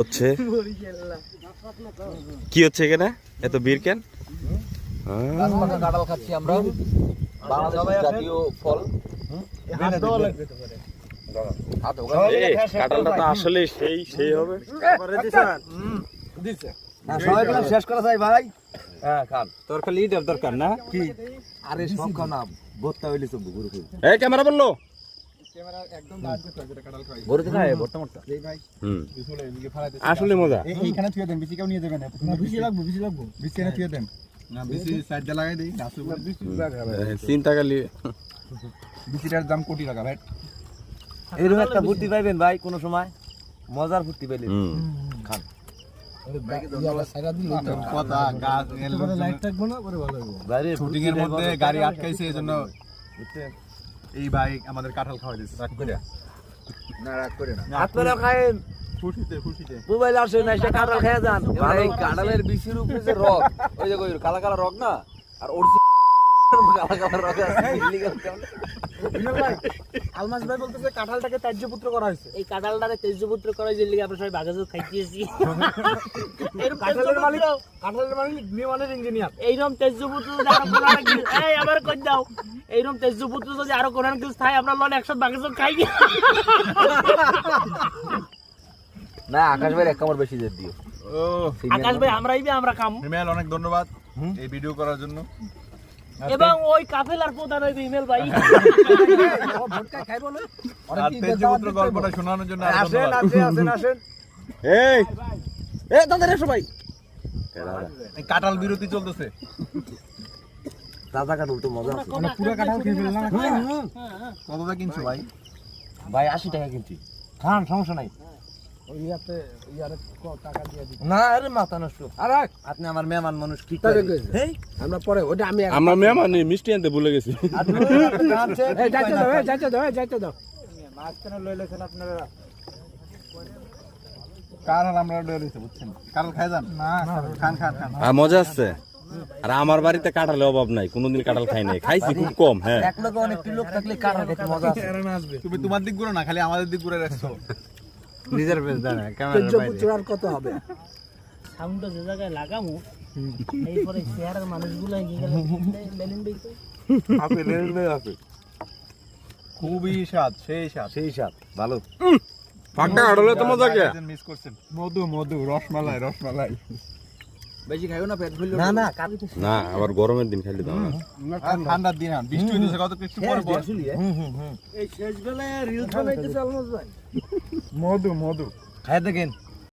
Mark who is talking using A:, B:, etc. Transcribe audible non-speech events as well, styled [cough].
A: হচ্ছে? কি হচ্ছে এখানে? এত বীর কেন।
B: কাঁঠাল খাচ্ছি আমরা। বাংলাদেশের জাতীয় ফল। হাত হোক।
A: এ, কাঁঠালটা তো আসলে সেই সেই হবে।
B: সবাই মিলে শেষ করা যায় ভাই। হ্যাঁ খান।
C: তোর খালি দরকার না?
B: কি? আরে সব খাও না হইলে সব
A: এই ক্যামেরা বলল। আসলে মজা।
C: এইখানে থুয়ে দেন বেশি কেউ নিয়ে যাবেন বেশি লাগবো বেশি লাগবো। বেশি এনে থুয়ে দেন। না বেশি সাইড দিয়ে লাগাই দেই গাছ
A: চিন্তা করলি।
C: বেশিটার দাম কোটি টাকা ভাই।
B: এরকম একটা বুদ্ধি পাইবেন ভাই কোনো সময়। মজার ফুর্তি পেলেন
A: হুম।
B: খান।
C: কথা গাছ লাইট থাকব না? পরে ভালো
B: বাইরে
C: মধ্যে গাড়ি আটকাইছে এই জন্য। এই ভাই আমাদের কাঁঠাল খাওয়াই দিচ্ছে রাগ করে? না রাগ করে না।
B: হাত করে খায়েন
C: খুশিতে খুশিতে।
B: মোবাইল আসে না এসে কাঁঠাল খেয়ে যান। এই কাঁঠালের বিচির উপরে যে রক ওই যে কালা কালা রক না? আর ওর [laughs] কালা কালা রক আছে illegal
C: আলমাস ভাই বলতেছে কাঁঠালটাকে ত্যায্যপুত্র করা হয়েছে।
D: এই কাঁঠালটারে তেজপুত্র করে যে লিগে আমরা সবাই বাগাজত খাইতেছি। [laughs]
C: কাঁঠালের মালিক কাঁঠালের মালিক বিমানের ইঞ্জিনিয়ার
D: এইরকম তেজপুত্র যদি আরও কোন এই আবার কই দাও। এইরকম তেজপুত্র যদি আরও কোন কিছু থাকে আমরা লন একসাথে বাগাজত খাই।
B: না আকাশ ভাই এক কামড় বেশি দিও।
D: আকাশ ভাই আমরাই আমরা কাম।
C: হিমেল অনেক ধন্যবাদ এই ভিডিও করার জন্য।
D: এবং ওই কাফেলার প্রধান হইবে ইমেল ভাই। [laughs]
C: গল্পটা শোনানোর জন্য ধন্যবাদ।
B: আসেন আসেন
A: এই এ দাদা রে সবাই
C: কাঁঠাল বিরতি চলতেছে।
B: দাদা কাঠ তো মজা আছে।
C: পুরো কাঁঠাল খেয়ে ফেললাম কতটা কিনছো ভাই?
B: ভাই আশি টাকা কিনছি। খান সমস্যা নাই। না আরে মাথা নষ্ট। আরে আপনি আমার মেহমান মানুষ কি হেই।
D: আমরা পরে ওটা আমি
A: আমরা মেহমান মিষ্টি আনতে ভুলে গেছি।
B: আপনি [laughs] খাচ্ছে
D: যাইতে দাও যাইতে দাও যাইতে দাও।
C: কাঁঠাল আমরা ডরেছে বুঝছেন? কাঁঠাল খাই যান? না খান খান খান।
A: মজা আসছে আর আমার বাড়িতে কাঁঠালের অভাব নাই কোনোদিন কাঁঠাল খাই নাই। খাইছি খুব কম হ্যাঁ।
B: এক লোক অনেকটি লোক থাকলে কার খেতে মজা আছে।
C: তুমি তোমার দিক ঘুরো না খালি আমাদের দিক ঘুরে রাখছো
B: নিজের বেশ জানে
D: তেজপুত্র কত হবে? সাউন্ডটা যে জায়গায় লাগামু [laughs] এইপরে চেহারার মানুষগুলো মেলিন বেইতে
C: খুবই স্বাদ সেই স্বাদ।
B: সেই স্বাদ ভালো।
A: তো মজা কে?
C: মিস করছেন। মধু মধু রসমালাই রসমালাই।
B: বেশি খাইও না পেট ফুললো না না কালকে তো
A: না আবার গরমের দিন খাইলে দাও না।
C: আর ঠান্ডার দিন আন বৃষ্টি হইছে কত একটু হুম হুম
D: এই শেষ বেলায় রিল বানাইতেছে আলমাস ভাই
C: মধু মধু।
B: খাই দেখেন।